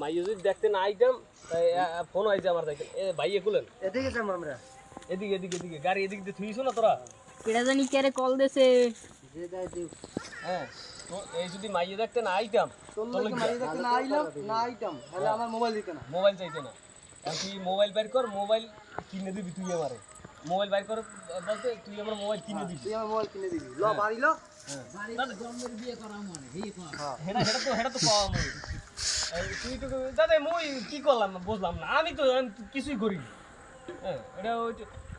মাইয়ে যদি দেখতে না আইতাম তাই ফোন আইছে আমার দেখেন এ ভাইয়ে খুলেন। এদিকে যাব আমরা। এদিকে এদিকে এদিকে। গাড়ি এদিক দিয়ে থুইছো না তোরা? কেটা জানি কেরে কল দেছে। যে দেয় দিও হ্যাঁ তো এই যদি মাইয়ে দেখতে না আইতাম তোর লোকে মারি দেখতে না আইলাম না আইতাম তাহলে আমার মোবাইল দিতে না। মোবাইল চাইতে না। তুই মোবাইল বের কর মোবাইল কিনে দিবি তুই আমারে। মোবাইল বের কর বলতে তুই আমার মোবাইল কিনে দিবি। তুই আমার মোবাইল কিনে দিবি। ল বাড়ি ল। হেটা হেটা তো হেটা তো পাওয়া মই এই তুই তো দাদা কি করলাম বুঝলাম না। আমি তো কিছুই হ্যাঁ এটা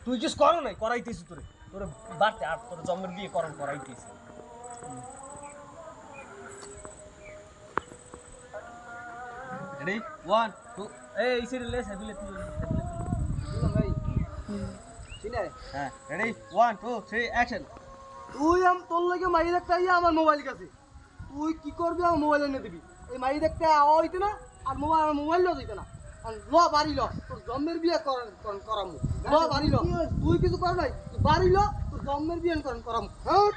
তুই কিছু করো নাই, করাইতেছি তোরে। তোরে বাড়তে আর তোর বিয়ে করন করাইতেছি। রেডি ওয়ান টু এই তুই ভাই। হ্যাঁ ready one two three action তুই আম তোর লোকে মারি দেখতে আইয়া আমার মোবাইল কাছে তুই কি করবি আমার মোবাইল এনে দিবি? এই মারি দেখতে আওয়া হইতে না আর মোবাইল মোবাইল লো দিতে না। ল বাড়ি ল। তোর জন্মের বিয়ে করাম করাম। ল বাড়ি ল। তুই কিছু কর নাই বাড়ি ল তোর জন্মের বিয়ে করাম করাম। হ্যাঁ?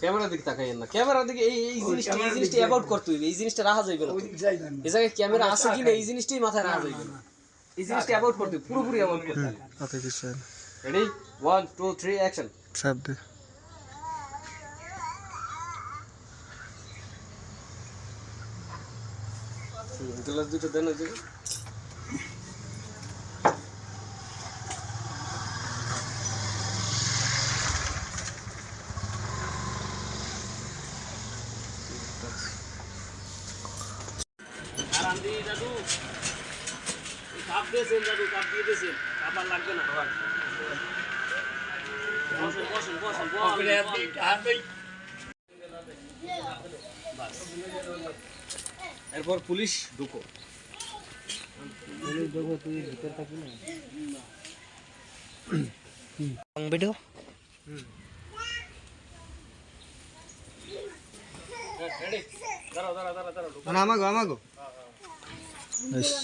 ক্যামেরার দিকে তাকাইয়েন না। ক্যামেরার দিকে এই এই জিনিসটা এই জিনিসটা অ্যাবাউট করতে হইবে। এই জিনিসটা রাখা যাইবে না। এই জায়গায় ক্যামেরা আছে কি না এই জিনিসটাই মাথায় রাখা যাইবে না। এই জিনিসটা অ্যাবাউট করতে পুরোপুরি অ্যাবাউট করতে। হবে sai. Ready one two three action Sabe? Glass দুটো দেন ওই যে আরাম দিয়ে দাদু এই কাপ দিয়েছেন দাদু কাপ দিয়ে দিয়েছেন। কাপ আর লাগবে না। বসেন বসেন বসেন। বসেন এরপর পুলিশ ঢুকো। Video? রেডি দাঁড়াও দাঁড়াও দাঁড়াও দাঁড়াও ঢুকো। Mana amago, amago. Nice.